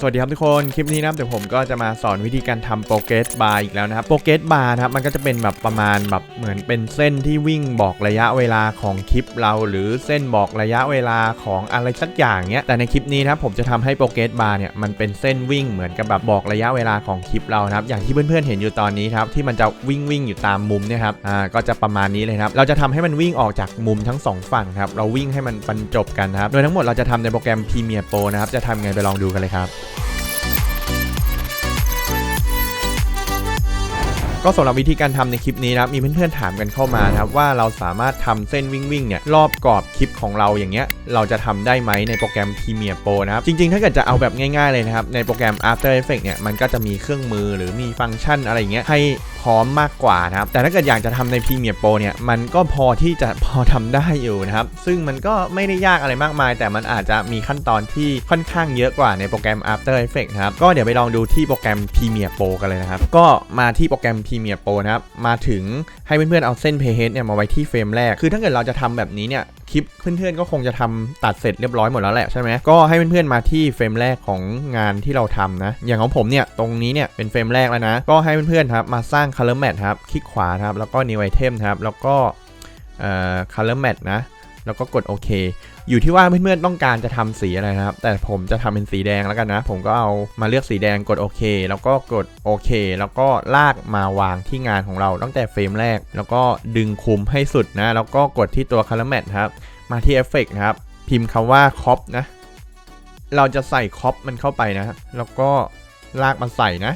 สวัสดีครับทุกคน คลิปนี้นะครับเดี๋ยวผมก็จะมาสอนวิธีการทำโปรเกรสบาร์อีกแล้วนะครับโปรเกรสบาร์นะครับมันก็จะเป็นแบบประมาณแบบเหมือนเป็นเส้นที่วิ่งบอกระยะเวลาของคลิปเรา หรือเส้นบอกระยะเวลาของอะไรสักอย่างเนี้ยแต่ในคลิปนี้นะครับผมจะทำให้โปรเกรสบาร์เนี่ยมันเป็นเส้นวิ่งเหมือนกับแบบบอกระยะเวลาของคลิปเรานะครับอย่างที่เพื่อนๆเห็นอยู่ตอนนี้ครับที่มันจะวิ่งวิ่งอยู่ตามมุมเนี่ยครับอ่าก็จะประมาณนี้เลยครับเราจะทำให้มันวิ่งออกจากมุมทั้งสองฝั่งครับเราวิ่งให้มันบรรจบกันครับโดยทั้งหมดเราจะทำในโปรแกรม Premiere Pro นะครับจะทำไงไปลองดูกันเลยครับก็สำหรับวิธีการทำในคลิปนี้นะมีเพื่อนๆถามกันเข้ามานะครับว่าเราสามารถทำเส้นวิ่งวิ่งๆเนี่ยรอบกรอบคลิปของเราอย่างเงี้ยเราจะทำได้ไหมในโปรแกรม Premiere Pro นะครับจริงๆ ถ้าเกิดจะเอาแบบง่ายๆเลยนะครับในโปรแกรม After Effects เนี่ยมันก็จะมีเครื่องมือหรือมีฟังก์ชันอะไรเงี้ยให้ พร้อมมากกว่านะครับ แต่ถ้าเกิดอยากจะทำใน Premiere Pro เนี่ย มันก็พอที่จะพอทำได้อยู่นะครับ ซึ่งมันก็ไม่ได้ยากอะไรมากมาย แต่มันอาจจะมีขั้นตอนที่ค่อนข้างเยอะกว่าในโปรแกรม After Effects นะครับ ก็เดี๋ยวไปลองดูที่โปรแกรม Premiere Pro กันเลยนะครับ ก็มาที่โปรแกรม Premiere Pro นะครับ มาถึงให้เพื่อนๆเอาเส้น Playhead เนี่ยมาไว้ที่เฟรมแรก คือถ้าเกิดเราจะทำแบบนี้เนี่ย คลิปเพื่อนๆก็คงจะทำตัดเสร็จเรียบร้อยหมดแล้วแหละใช่ไหมก็ให้เพื่อนๆมาที่เฟรมแรกของงานที่เราทำนะ อย่างของผมเนี่ยตรงนี้เนี่ยเป็นเฟรมแรกแล้วนะ ก็ให้เพื่อนๆครับมาสร้าง color mat ครับคลิกขวาครับแล้วก็ new item ครับแล้วก็เอ่อ color mat นะ แล้วก็กดโอเค อยู่ที่ว่าเพื่อนๆต้องการจะทำสีอะไรนะครับ แต่ผมจะทำเป็นสีแดงแล้วกันนะ ผมก็เอามาเลือกสีแดงกดโอเค แล้วก็กดโอเค แล้วก็ลากมาวางที่งานของเราตั้งแต่เฟรมแรก แล้วก็ดึงคุมให้สุดนะ แล้วก็กดที่ตัว color mat ครับ มาที่เอฟเฟกนะครับ พิมพ์คำว่าคอปนะ เราจะใส่คอปมันเข้าไปนะ แล้วก็ลากมันใส่นะ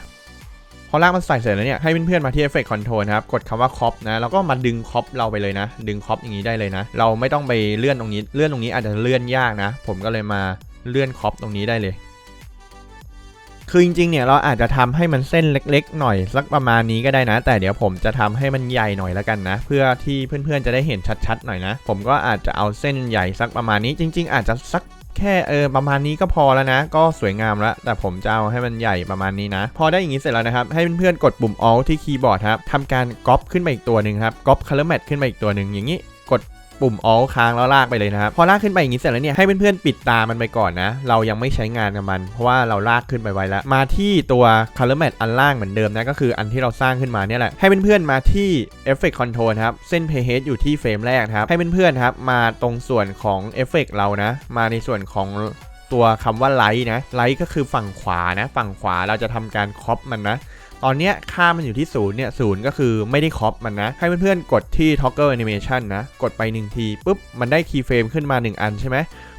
พอลากมันใส่เสร็จแล้วเนี่ยให้เพื่อนๆมาที่ Effect Control นะครับกดคำว่า Cop นะแล้วก็มาดึง Cop เราไปเลยนะ ดึง Cop อย่างนี้ได้เลยนะ เราไม่ต้องไปเลื่อนตรงนี้ เลื่อนตรงนี้อาจจะเลื่อนยากนะ ผมก็เลยมาเลื่อน Cop ตรงนี้ได้เลย คือจริงๆเนี่ยเราอาจจะทำให้มันเส้นเล็ก ๆ หน่อยสักประมาณนี้ก็ได้นะ แต่เดี๋ยวผมจะทำให้มันใหญ่หน่อยแล้วกันนะ เพื่อที่เพื่อนๆจะได้เห็นชัดๆหน่อยนะ ผมก็อาจจะเอาเส้นใหญ่สักประมาณนี้จริง ๆ อาจจะสัก แค่เออประมาณนี้ก็พอแล้วนะ ก็สวยงามแล้ว แต่ผมจะเอาให้มันใหญ่ประมาณนี้นะ พอได้อย่างนี้เสร็จแล้วนะครับ ให้เพื่อนๆกดปุ่ม Alt ที่คีย์บอร์ดครับทำการก๊อปขึ้นไปอีกตัวหนึ่งครับก๊อป Color Mat ขึ้นไปอีกตัวหนึ่งอย่างนี้ ปุ่ม Alt ค้างแล้วลากไปเลยนะครับ พอลากขึ้นไปอย่างนี้เสร็จแล้วเนี่ยให้เพื่อนๆปิดตามันไปก่อนนะ เรายังไม่ใช้งานกับมัน เพราะว่าเราลากขึ้นไปไว้แล้ว มาที่ตัว Color Mat อันล่างเหมือนเดิมนะก็คืออันที่เราสร้างขึ้นมาเนี่ยแหละให้เพื่อนๆมาที่ Effect Control ครับเส้น Playhead อยู่ที่เฟรมแรกครับให้เพื่อนๆครับมาตรงส่วนของ Effect เรานะ มาในส่วนของตัวคำว่าไลท์นะไลท์ก็คือฝั่งขวานะ ฝั่งขวาเราจะทำการคอปมันนะ ตอนเนี้ยค่ามันอยู่ที่ศูนย์เนี่ยศูนย์ก็คือไม่ได้ครอปมันนะ ให้เพื่อนๆกดที่ toggle animation นะ กดไป 1 ทีปุ๊บมันได้คีย์เฟรมขึ้นมา 1 อันใช่ไหม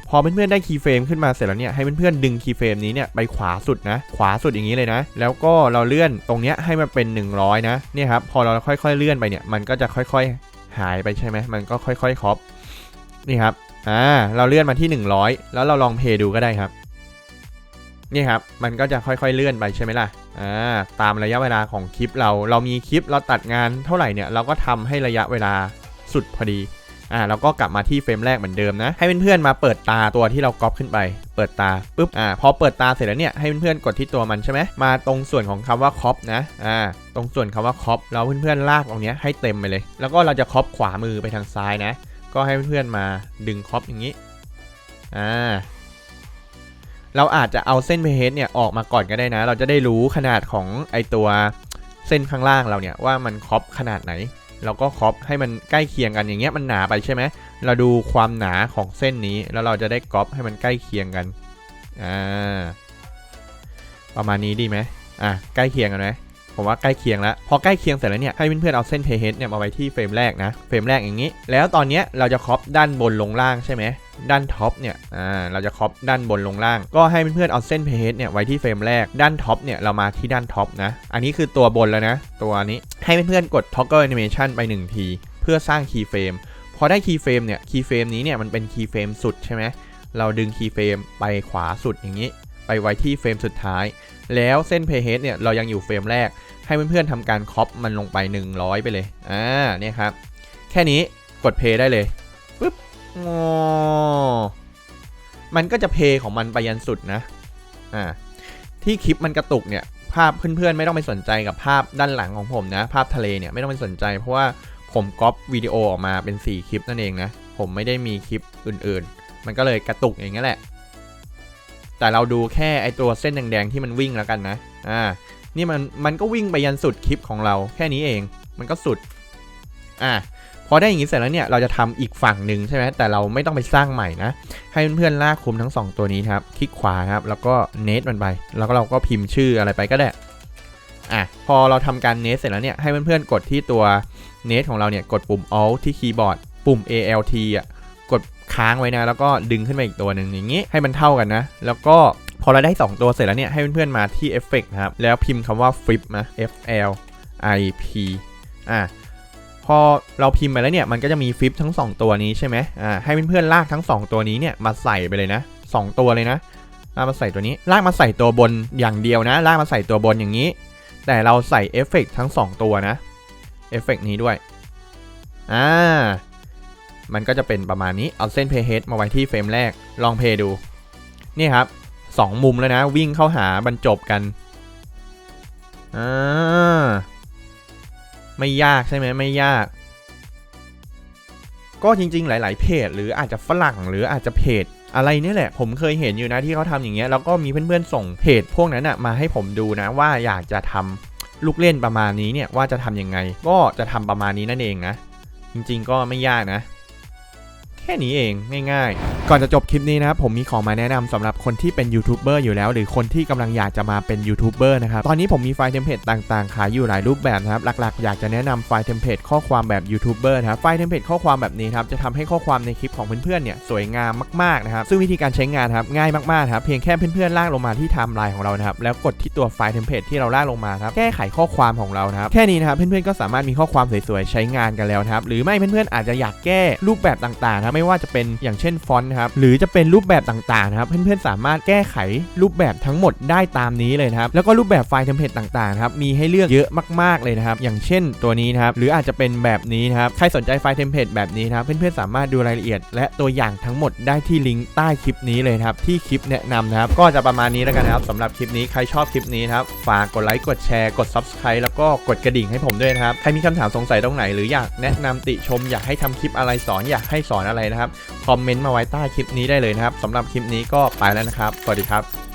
พอเพื่อนๆได้คีย์เฟรมขึ้นมาเสร็จแล้วเนี่ยให้เพื่อนๆดึงคีย์เฟรมนี้เนี่ยไปขวาสุดนะ ขวาสุดอย่างนี้เลยนะ แล้วก็เราเลื่อนตรงเนี้ยให้มันเป็น 100 นะเนี่ยครับพอเราค่อยๆเลื่อนไปเนี่ยมันก็จะค่อยๆหายไปใช่ไหมมันก็ค่อยๆครอปนี่ครับอ่าเราเลื่อนมาที่ 100 แล้วเราลองเพย์ดูก็ได้ครับนี่ครับมันก็จะค่อยๆเลื่อนไปใช่ไหมล่ะ อ่าตามระยะเวลาของคลิปเราเรามีคลิปเราตัดงานเท่าไหร่เนี่ยเราก็ทำให้ระยะเวลาสุดพอดีอ่าแล้วก็กลับมาที่เฟรมแรกเหมือนเดิมนะ ให้เพื่อนๆมาเปิดตาตัวที่เราก๊อปขึ้นไป เปิดตาปุ๊บอ่าพอเปิดตาเสร็จแล้วเนี่ยให้เพื่อนๆกดที่ตัวมันใช่ไหมมาตรงส่วนของคำว่าคอปนะอ่าตรงส่วนคำว่าคอปเราเพื่อนๆลากตรงเนี้ยให้เต็มไปเลย แล้วก็เราจะคอปขวามือไปทางซ้ายนะ ก็ให้เพื่อนๆมาดึงคอปอย่างนี้อ่า เราอาจจะเอาเส้นเพจเนี่ยออกมาก่อนก็ได้นะ เราจะได้รู้ขนาดของไอตัวเส้นข้างล่างเราเนี่ยว่ามันครอปขนาดไหน เราก็ครอปให้มันใกล้เคียงกันอย่างเงี้ยมันหนาไปใช่ไหมเราดูความหนาของเส้นนี้แล้วเราจะได้ก๊อปให้มันใกล้เคียงกันอ่าประมาณนี้ดีไหมอะใกล้เคียงกันไหมผมว่าใกล้เคียงแล้ว พอใกล้เคียงเสร็จแล้วเนี่ยให้เพื่อนๆเอาเส้นเพจเนี่ยมาไว้ที่เฟรมแรกนะ เฟรมแรกอย่างนี้ แล้วตอนเนี้ยเราจะครอปด้านบนลงล่างใช่ไหม ด้านท็อปเนี่ยอ่าเราจะครอปด้านบนลงล่าง ก็ให้เพื่อนๆเอาเส้นเพจเนี่ยไว้ที่เฟรมแรกด้านท็อปเนี่ยเรามาที่ด้านท็อปนะอันนี้คือตัวบนแล้วนะ ตัวนี้ให้เพื่อนๆกด toggle animation ไป 1 ที เพื่อสร้างคีย์เฟรมพอได้คีย์เฟรมเนี่ยคีย์เฟรมนี้เนี่ยมันเป็นคีย์เฟรมสุดใช่ไหมเราดึงคีย์เฟรมไปขวาสุดอย่างนี้ ไปไว้ที่เฟรมสุดท้าย แล้วเส้นเพจเนี่ยเรายังอยู่เฟรมแรก ให้เพื่อนๆทำการครอปมันลงไป 100 ไปเลยอ่าเนี่ยครับแค่นี้กดเพย์ได้เลยปึ๊บ งอมันก็จะเพย์ของมันไปยันสุดนะ อ่า ที่คลิปมันกระตุกเนี่ย ภาพเพื่อนๆไม่ต้องไปสนใจกับภาพด้านหลังของผมนะ ภาพทะเลเนี่ยไม่ต้องไปสนใจ เพราะว่าผมก๊อปวิดีโอออกมาเป็น 4 คลิปนั่นเองนะ ผมไม่ได้มีคลิปอื่นๆ มันก็เลยกระตุกอย่างนี้แหละ แต่เราดูแค่ไอตัวเส้นแดงๆที่มันวิ่งแล้วกันนะ อ่า นี่มันมันก็วิ่งไปยันสุดคลิปของเราแค่นี้เอง มันก็สุด อ่า พอได้อย่างนี้เสร็จแล้วเนี่ยเราจะทำอีกฝั่งหนึ่งใช่ไหมแต่เราไม่ต้องไปสร้างใหม่นะ ให้เพื่อนๆลากคุมทั้ง 2 ตัวนี้ครับ คลิกขวาครับ แล้วก็เนตมันไป แล้วก็เราก็พิมพ์ชื่ออะไรไปก็ได้อะพอเราทำการเนตเสร็จแล้วเนี่ยให้เพื่อนๆกดที่ตัวเนตของเราเนี่ยกดปุ่ม Alt ที่คีย์บอร์ดปุ่ม ALT อะกดค้างไว้นะ แล้วก็ดึงขึ้นมาอีกตัวหนึ่งอย่างนี้ให้มันเท่ากันนะ แล้วก็พอเราได้ 2 ตัวเสร็จแล้วเนี่ยให้เพื่อนๆมาที่เอฟเฟกนะครับแล้วพิมพ์คำว่า flip นะ F L I P อะ พอเราพิมพ์ไปแล้วเนี่ยมันก็จะมีฟลิปทั้ง 2 ตัวนี้ใช่ไหมอ่าให้เพื่อนๆลากทั้ง 2 ตัวนี้เนี่ยมาใส่ไปเลยนะ 2 ตัวเลยนะลากมาใส่ตัวนี้ลากมาใส่ตัวบนอย่างเดียวนะลากมาใส่ตัวบนอย่างนี้ แต่เราใส่เอฟเฟกต์ทั้ง 2 ตัวนะเอฟเฟกต์นี้ด้วยอ่ามันก็จะเป็นประมาณนี้เอาเส้นเพย์เฮดมาไว้ที่เฟรมแรกลองเพย์ดูนี่ครับสองมุมแล้วนะวิ่งเข้าหาบรรจบกันอ่า ไม่ยากใช่ไหมไม่ยาก ก็จริง ๆ หลาย ๆ เพจ หรืออาจจะฝรั่งหรืออาจจะเพจ อะไรนี่แหละ ผมเคยเห็นอยู่นะที่เขาทำอย่างเงี้ยแล้วก็มีเพื่อนๆส่งเพจ พวกนั้นอะมาให้ผมดูนะว่าอยากจะทำลูกเล่นประมาณนี้เนี่ยว่าจะทำยังไง ก็จะทำประมาณนี้นั่นเองนะ จริง ๆ ก็ไม่ยากนะ แค่นี้เองง่าย ๆ ก่อนจะจบคลิปนี้นะครับผมมีของมาแนะนำสำหรับคนที่เป็นยูทูบเบอร์อยู่แล้ว หรือคนที่กำลังอยากจะมาเป็นยูทูบเบอร์นะครับ ตอนนี้ผมมีไฟล์เทมเพลตต่างๆ ขายอยู่หลายรูปแบบนะครับ หลักๆ อยากจะแนะนำไฟล์เทมเพลตข้อความแบบยูทูบเบอร์นะครับ ไฟล์เทมเพลตข้อความแบบนี้ครับ จะทำให้ข้อความในคลิปของเพื่อนๆ เนี่ยสวยงามมากๆ นะครับ ซึ่งวิธีการใช้งานครับง่ายมากๆ ครับ เพียงแค่เพื่อนๆ ลากลงมาที่ไทม์ไลน์ของเรานะครับ แล้วกดที่ตัวไฟล์เทมเพลตที่เราลากลงมาครับ แก้ไขข้อความของเรานะครับ แค่นี้นะครับเพื่อนๆ ก็สามารถมีข้อความสวยๆ ใช้งานกันแล้วนะครับ หรือไม่เพื่อนๆ อาจจะอยากแก้รูปแบบต่างๆนะไม่ว่าจะเป็นอย่างเช่นฟอนต์นะครับหรือจะเป็นรูปแบบต่างๆนะครับเพื่อนๆสามารถแก้ไขรูปแบบทั้งหมดได้ตามนี้เลยนะครับแล้วก็รูปแบบไฟล์เทมเพลตต่างๆครับมีให้เลือกเยอะมากๆเลยนะครับอย่างเช่นตัวนี้นะครับหรืออาจจะเป็นแบบนี้นะครับใครสนใจไฟล์เทมเพลตแบบนี้นะครับเพื่อนๆสามารถดูรายละเอียด และตัวอย่างทั้งหมดได้ที่ลิงก์ใต้คลิปนี้เลยนะครับที่คลิปแนะนำนะครับก็จะประมาณนี้แล้วกันนะครับสำหรับคลิปนี้ใครชอบคลิปนี้นะครับฝากกดไลค์กดแชร์กด subscribe แล้วก็กดกระดิ่งให้ผมด้วยนะครับใครมีคำถามสงสัยตรงไหนหรืออยากแนะนำติชมอยากให้ทำคลิปอะไรสอนอยากให้สอนอะไรนะครับ คอมเมนต์มาไว้ใต้คลิปนี้ได้เลยนะครับสำหรับคลิปนี้ก็ไปแล้วนะครับ สวัสดีครับ